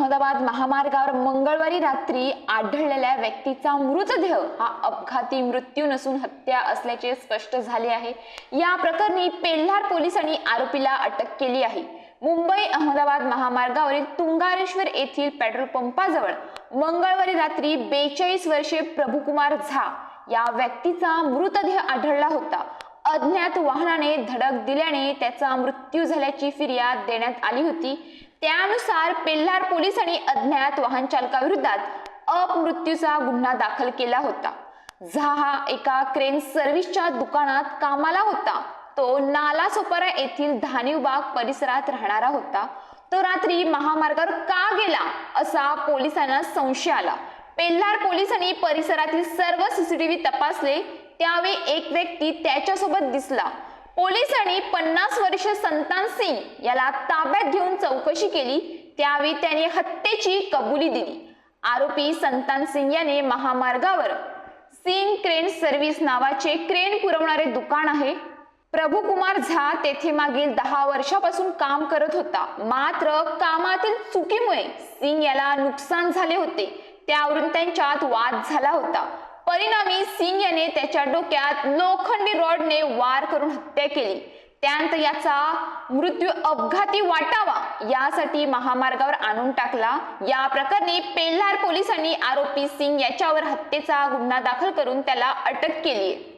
अहमदाबाद महामार्गावर मंगळवारी रात्री आढळलेल्या व्यक्तीचा मृतदेह हा अपघाती मृत्यू नसून हत्या असल्याचे स्पष्ट झाले आहे. या प्रकरणी पेल्हार पोलिसांनी आरोपीला अटक केली आहे. मुंबई अहमदाबाद महामार्गावरील तुंगारेश्वर येथील पेट्रोल पंपाजवळ मंगळवारी रात्री बेचाळीस वर्षे प्रभुकुमार झा या व्यक्तीचा मृतदेह आढळला होता. अज्ञात वाहनाने धडक दिल्याने त्याचा मृत्यू झाल्याची फिर्याद देण्यात आली होती. त्यानुसार पेल्हार पोलिसांनी अज्ञात वाहन चालकाविरोधात अपमृत्यूचा गुन्हा दाखल केला होता. झहा एका क्रेन सर्व्हिसच्या दुकानात कामाला होता. तो नालासोपारा येथील धानीवबाग परिसरात राहणारा होता. तो रात्री महामार्गावर का गेला असा पोलिसांना संशय आला. पेल्हार पोलिसांनी परिसरातील सर्व सीसीटीव्ही तपासले. त्यावेळी एक व्यक्ती त्याच्यासोबत दिसला. पोलिसांनी पन्नास वर्ष संतान सिंग याला ताब्यात घेऊन चौकशी केली. त्यावेळी त्याने हत्येची कबुली दिली. आरोपी संतान सिंग याने महामार्गावर सिंग क्रेन सर्व्हिस नावाचे क्रेन पुरवणारे दुकान आहे. प्रभुकुमार झा तेथे मागील दहा वर्षापासून काम करत होता. मात्र कामातील चुकीमुळे सिंग याला नुकसान झाले होते. त्यावरून त्यांच्यात वाद झाला होता. परिणामी सिंग याने त्याच्या डोक्यात लोखंडी रॉडने वार करून हत्या केली. त्यानंतर याचा मृत्यू अपघाती वाटावा यासाठी महामार्गावर आणून टाकला. या प्रकरणी पेल्हार पोलिसांनी आरोपी सिंग याच्यावर हत्येचा गुन्हा दाखल करून त्याला अटक केली आहे